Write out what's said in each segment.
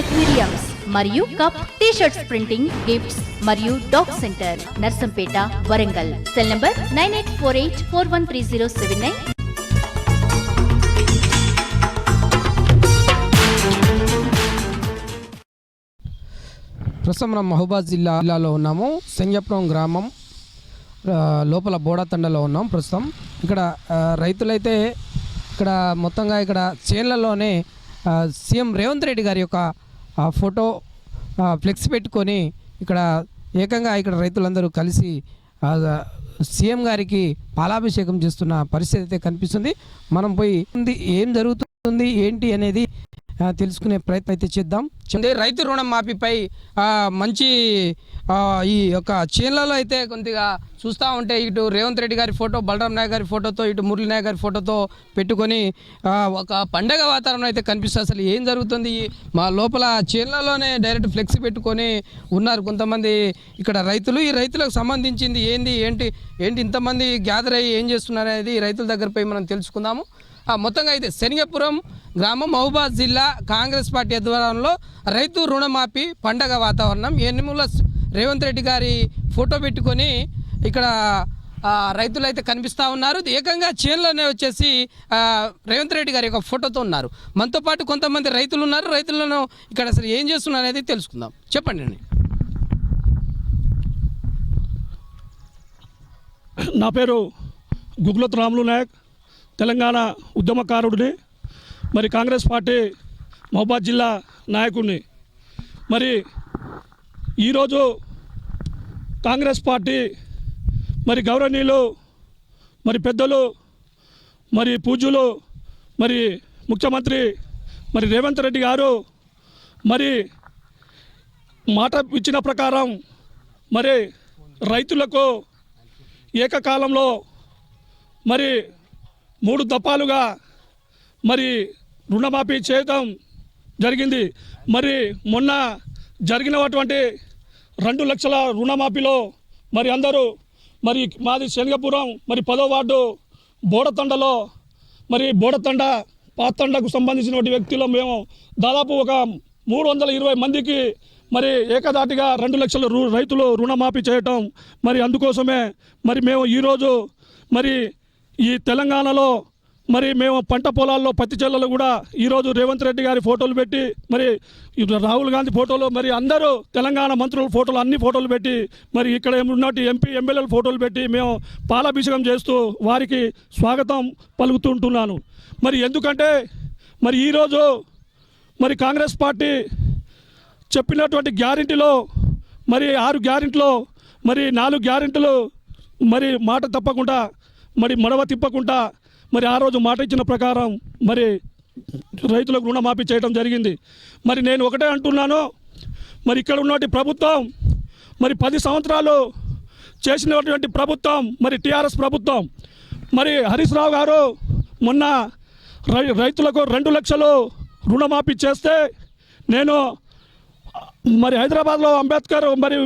Aquariums మరియు cup T shirts printing gifts మరియు dog centre Narsampet Warangal. Cell number nine eight four eight four one three zero seven nine. ప్రస్తుతం మనం మహబూబాద్ జిల్లా జిల్లాలో ఉన్నాము. సెంగపురం గ్రామం లోపల బోడాతండలో ఉన్నాం ప్రస్తుతం. ఇక్కడ రైతులైతే ఇక్కడ మొత్తంగా ఇక్కడ చేన్లలోనే సీఎం రేవంత్ రెడ్డి గారి యొక్క ఫోటో ఫ్లెక్స్ పెట్టుకొని ఇక్కడ ఏకంగా ఇక్కడ రైతులందరూ కలిసి సీఎం గారికి పాలాభిషేకం చేస్తున్న పరిస్థితి అయితే కనిపిస్తుంది. మనం పోయి ఉంది ఏం జరుగుతుంది ఏంటి అనేది తెలుసుకునే ప్రయత్నం అయితే చేద్దాం. అంటే రైతు రుణం మాఫీపై మంచి ఈ యొక్క చేన్లలో అయితే కొద్దిగా చూస్తూ ఉంటే ఇటు రేవంత్ రెడ్డి గారి ఫోటో బలరాం నాయక్ గారి ఫోటోతో ఇటు మురళీ నాయక్ గారి ఫోటోతో పెట్టుకొని ఒక పండగ వాతావరణం అయితే కనిపిస్తుంది. అసలు ఏం జరుగుతుంది? మా లోపల చేన్లలోనే డైరెక్ట్ ఫ్లెక్సీ పెట్టుకొని ఉన్నారు కొంతమంది ఇక్కడ రైతులు. ఈ రైతులకు సంబంధించింది ఏంది ఏంటి ఏంటి ఇంతమంది గ్యాదర్ అయ్యి ఏం చేస్తున్నారు అనేది రైతుల దగ్గర పోయి మనం తెలుసుకుందాము. మొత్తంగా అయితే శనిగపురం గ్రామం మహబూబాద్ జిల్లా కాంగ్రెస్ పార్టీ ఆధ్వర్యంలో రైతు రుణమాఫీ పండగ వాతావరణం. ఎన్నిముల రేవంత్ రెడ్డి గారి ఫోటో పెట్టుకొని ఇక్కడ రైతులు అయితే కనిపిస్తూ ఉన్నారు. ఏకంగా చేనులోనే వచ్చేసి రేవంత్ రెడ్డి గారి యొక్క ఫోటోతో ఉన్నారు. మనతో పాటు కొంతమంది రైతులు ఉన్నారు. రైతులను ఇక్కడ అసలు ఏం చేస్తున్నారు అనేది తెలుసుకుందాం. చెప్పండి అండి. నా పేరు గుగ్లత్ రాములు నాయక్. తెలంగాణ ఉద్యమకారుడిని. మరి కాంగ్రెస్ పార్టీ మహబాద్ జిల్లా నాయకుడిని. మరి ఈరోజు కాంగ్రెస్ పార్టీ మరి గౌరవనీయులు మరి పెద్దలు మరి పూజ్యులు మరి ముఖ్యమంత్రి మరి రేవంత్ రెడ్డి గారు మరి మాట ఇచ్చిన ప్రకారం మరి రైతులకు ఏకకాలంలో మరి మూడు దఫాలుగా మరి రుణమాఫీ చేయటం జరిగింది. మరి మొన్న జరిగినటువంటి రెండు లక్షల రుణమాఫీలో మరి అందరూ మరి మాది శనగపురం మరి పదో వార్డు బోడతండలో మరి బోడతండ పాతండకు సంబంధించినటువంటి వ్యక్తులు మేము దాదాపు ఒక మూడు వందల ఇరవై మందికి మరి ఏకదాటిగా రెండు లక్షల రు రైతులు రుణమాఫీ చేయటం మరి అందుకోసమే మరి మేము ఈరోజు మరి ఈ తెలంగాణలో మరి మేము పంట పొలాల్లో పత్తి చెల్లలు కూడా ఈరోజు రేవంత్ రెడ్డి గారి ఫోటోలు పెట్టి మరి రాహుల్ గాంధీ ఫోటోలు మరి అందరూ తెలంగాణ మంత్రుల ఫోటోలు అన్ని ఫోటోలు పెట్టి మరి ఇక్కడ ఉన్నట్టు ఎంపీ ఎమ్మెల్యేల ఫోటోలు పెట్టి మేము పాలాభిషేకం చేస్తూ వారికి స్వాగతం పలుకుతుంటున్నాను. మరి ఎందుకంటే మరి ఈరోజు మరి కాంగ్రెస్ పార్టీ చెప్పినటువంటి గ్యారెంటీలో మరి ఆరు గ్యారెంటీలో మరి నాలుగు గ్యారెంటీలు మరి మాట తప్పకుండా మరి మడవ తిప్పకుండా మరి ఆ రోజు మాట ఇచ్చిన ప్రకారం మరి రైతులకు రుణమాఫీ చేయడం జరిగింది. మరి నేను ఒకటే అంటున్నాను మరి ఇక్కడ ఉన్నటువంటి ప్రభుత్వం మరి పది సంవత్సరాలు చేసినటువంటి ప్రభుత్వం మరి టీఆర్ఎస్ ప్రభుత్వం. మరి హరీష్ రావు గారు మొన్న రై రైతులకు రెండు లక్షలు రుణమాఫీ చేస్తే నేను మరి హైదరాబాద్లో అంబేద్కర్ మరి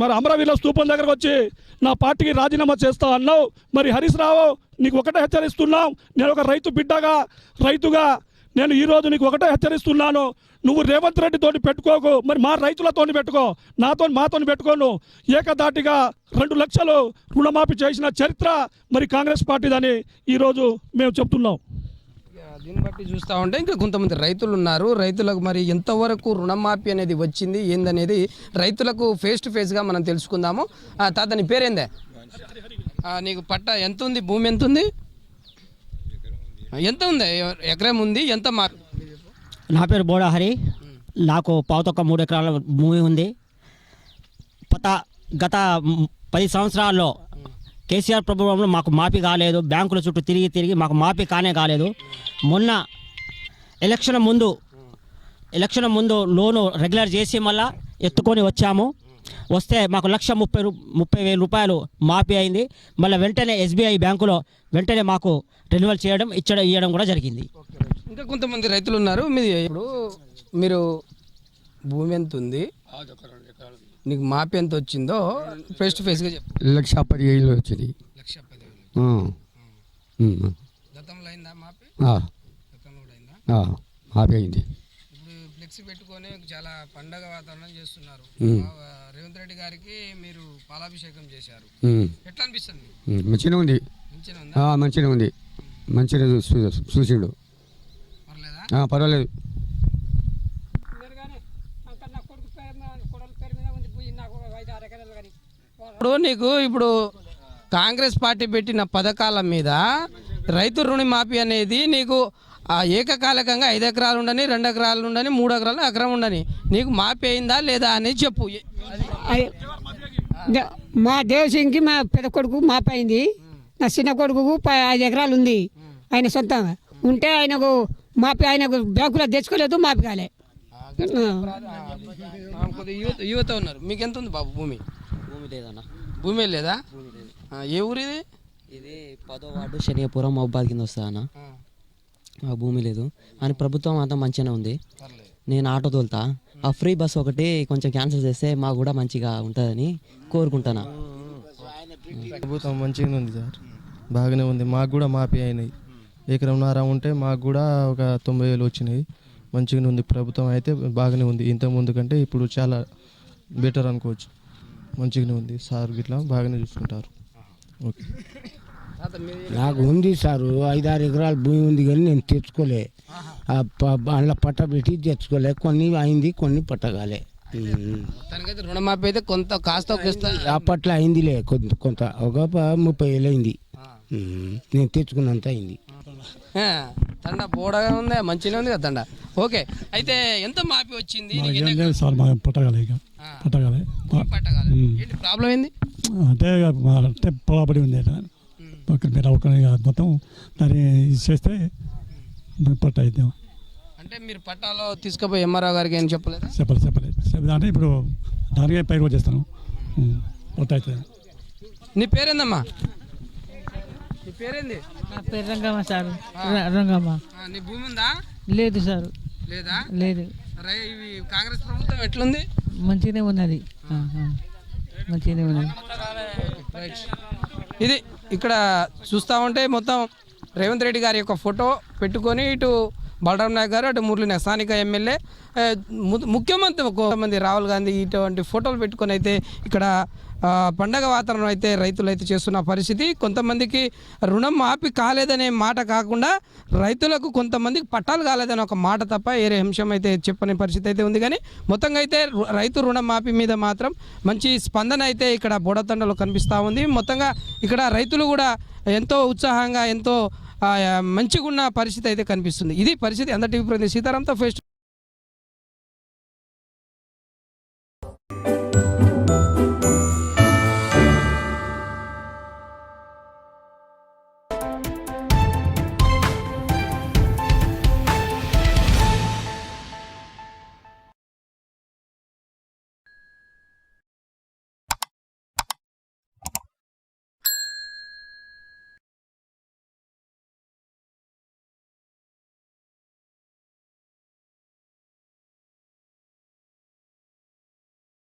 మరి అమరవీరుల స్తూపం దగ్గరకు వచ్చి నా పార్టీకి రాజీనామా చేస్తా అన్నావు. మరి హరీష్ రావు నీకు ఒకటే హెచ్చరిస్తున్నాం. నేను ఒక రైతు బిడ్డగా రైతుగా నేను ఈరోజు నీకు ఒకటే హెచ్చరిస్తున్నాను. నువ్వు రేవంత్ రెడ్డితోటి పెట్టుకోకు. మరి మా రైతులతోని పెట్టుకో. నాతో మాతోని పెట్టుకోను. ఏకదాటిగా రెండు లక్షలు రుణమాఫీ చేసిన చరిత్ర మరి కాంగ్రెస్ పార్టీదని ఈరోజు మేము చెప్తున్నాం. దీన్ని బట్టి చూస్తూ ఉంటే ఇంకా కొంతమంది రైతులు ఉన్నారు. రైతులకు మరి ఎంతవరకు రుణమాఫీ అనేది వచ్చింది ఏందనేది రైతులకు ఫేస్ టు ఫేస్గా మనం తెలుసుకుందాము. తాత నీ పేరేందే? నీకు పట్ట ఎంత ఉంది? భూమి ఎంత ఉంది? ఎంత ఉంది? ఎకరం ఉంది? ఎంత మా నా పేరు బోడా హరి నాకు పావుతొక్క మూడు ఎకరాల భూమి ఉంది. పత గత పది సంవత్సరాల్లో కేసీఆర్ ప్రభుత్వంలో మాకు మాఫీ కాలేదు బ్యాంకుల చుట్టూ తిరిగి తిరిగి మాకు మాఫీ కానే కాలేదు. మొన్న ఎలక్షన్ ముందు ఎలక్షన్ ముందు లోను రెగ్యులర్ చేసి మళ్ళా ఎత్తుకొని వచ్చాము. వస్తే మాకు లక్ష ముప్పై రూ ముప్పై వేల రూపాయలు మాఫీ అయింది. మళ్ళీ వెంటనే ఎస్బీఐ బ్యాంకులో వెంటనే మాకు రెన్యువల్ చేయడం ఇచ్చడం ఇవ్వడం కూడా జరిగింది. ఇంకా కొంతమంది రైతులు ఉన్నారు. మీది ఇప్పుడు మీరు భూమి ఎంత ఉంది? నీకు మాపి ఎంత వచ్చిందో ఫేస్ టు ఫేస్గా చెప్పు. లక్ష పదిహేను వచ్చింది లక్ష పదివేలు. గతంలో అయిందా మాపి. గతంలో కూడా అయిందా. ఆపి అయింది. ఇప్పుడు ఫ్లెక్సీ పెట్టుకొని చాలా పండగ వాతావరణం చేస్తున్నారు. రేవంత్ రెడ్డి గారికి మీరు పాలాభిషేకం చేశారు. ఎట్లా అనిపిస్తుంది. మంచిగా ఉంది. మంచిగా ఉందా? మంచిగా ఉంది. మంచిగా చూ- చూసిండు. పర్వాలేదు. ఇప్పుడు నీకు ఇప్పుడు కాంగ్రెస్ పార్టీ పెట్టిన పథకాల మీద రైతు రుణమాఫీ అనేది నీకు ఆ ఏకకాలికంగా ఐదు ఎకరాలు ఉండని రెండు ఎకరాలు ఉండని మూడు ఎకరాలు ఎకరం ఉండని నీకు మాఫీ అయిందా లేదా అనేది చెప్పు. మా దేవసింగ్కి మా పెద్ద కొడుకు మాపైంది నా చిన్న కొడుకు ప- ఐదు ఎకరాలు ఉంది. ఆయన సొంతంగా. ఉంటే ఆయనకు మాపి ఆయనకు బ్యాంకులో తెచ్చుకోలేదు మాఫీ కాలే. కొద్దిగా యువత యువత ఉన్నారు. మీకు ఎంత ఉంది బాబు భూమి? భూమి లేదన్న. భూమి లేదా? ఏ ఊరు ఇది? ఇది పదో వార్డు శనియపురం మహబాద్ కింద వస్తుంది అన్న. ఆ. భూమి లేదు. అని ప్రభుత్వం అంతా మంచిగానే ఉంది. నేను ఆటో తోలుతా. ఆ ఫ్రీ బస్ ఒకటి కొంచెం క్యాన్సిల్ చేస్తే మాకు కూడా మంచిగా ఉంటుందని కోరుకుంటాను. ప్రభుత్వం మంచిగానే ఉంది సార్. బాగానే ఉంది. మాకు కూడా మాఫీ అయినాయి. ఎకరంన్నర ఉంటే మాకు కూడా ఒక తొంభై వేలు వచ్చినాయి. మంచిగానే ఉంది. ప్రభుత్వం అయితే బాగానే ఉంది. ఇంత ముందు కంటే ఇప్పుడు చాలా బెటర్ అనుకోవచ్చు. మంచిగానే ఉంది సార్ గిట్లా బాగానే చూసుకుంటారు. ఓకే. నాకు ఉంది సారు. ఐదారు ఎకరాల భూమి ఉంది కానీ నేను తెచ్చుకోలే. అందులో పట్ట పెట్టి తెచ్చుకోలే. కొన్ని అయింది కొన్ని పట్టగాలే. తనకైతే రుణమాఫీ అయితే కొంత కాస్త అప్పట్లో అయిందిలే. కొంత కొంత ఒక ముప్పై వేలు అయింది. నేను తెచ్చుకున్నంత అయింది. తండ బోడగా ఉంది మంచిగా ఉంది కదా తండ? ఓకే అయితే ఎంత మాఫీ వచ్చింది? నీకు ఎన్ని లేదు సార్ మాకు పట్టగాలి ఇక. పట్టగాలి. పట్టగాలి? ఏంటి ప్రాబ్లం ఏంది? అంటే ఇక మా అంటే పొలాబడి ఉంది. ఒక మీరు ఒక మొత్తం దాన్ని ఇది చేస్తే మనకి పట్ట అంటే మీరు పట్టాలో తీసుకుపోయి ఎంఆర్ఓ గారికి ఏం చెప్పలేదా? చెప్పలేదు చెప్పలేదు చెప్పలేదు అంటే ఇప్పుడు దానికే పైరు కూడా చేస్తాను. పట్ట అవుతుంది నీ పేరేందమ్మా? నీ పేరేంది? నా పేరు రంగమ్మ సార్. రంగమ్మ. నీ భూమి ఉందా? లేదు సార్. లేదా? లేదు. రై ఇవి కాంగ్రెస్ ప్రభుత్వం ఎట్లుంది? మంచిగానే ఉన్నది. మంచిగానే ఉన్నది. ఇది ఇక్కడ చూస్తా ఉంటే మొత్తం రేవంత్ రెడ్డి గారి యొక్క ఫోటో పెట్టుకొని ఇటు బలరాం నాయక్ గారు అటు మురళీ స్థానిక ఎమ్మెల్యే ము- ముఖ్యమంత్రి కొంతమంది రాహుల్ గాంధీ ఇటువంటి ఫోటోలు పెట్టుకొని అయితే ఇక్కడ పండగ వాతావరణం అయితే రైతులు అయితే చేస్తున్న పరిస్థితి. కొంతమందికి రుణం మాఫీ కాలేదనే మాట కాకుండా రైతులకు కొంతమందికి పట్టాలు కాలేదనే ఒక మాట తప్ప ఏరే అంశం అయితే చెప్పని పరిస్థితి అయితే ఉంది. కానీ మొత్తంగా అయితే రైతు రుణం మాఫీ మీద మాత్రం మంచి స్పందన అయితే ఇక్కడ బోడతండలో కనిపిస్తూ ఉంది. మొత్తంగా ఇక్కడ రైతులు కూడా ఎంతో ఉత్సాహంగా ఎంతో మంచిగా ఉన్న పరిస్థితి అయితే కనిపిస్తుంది. ఇది పరిస్థితి అందరి టీవీ ప్రతి సీతారాంతో ఫేస్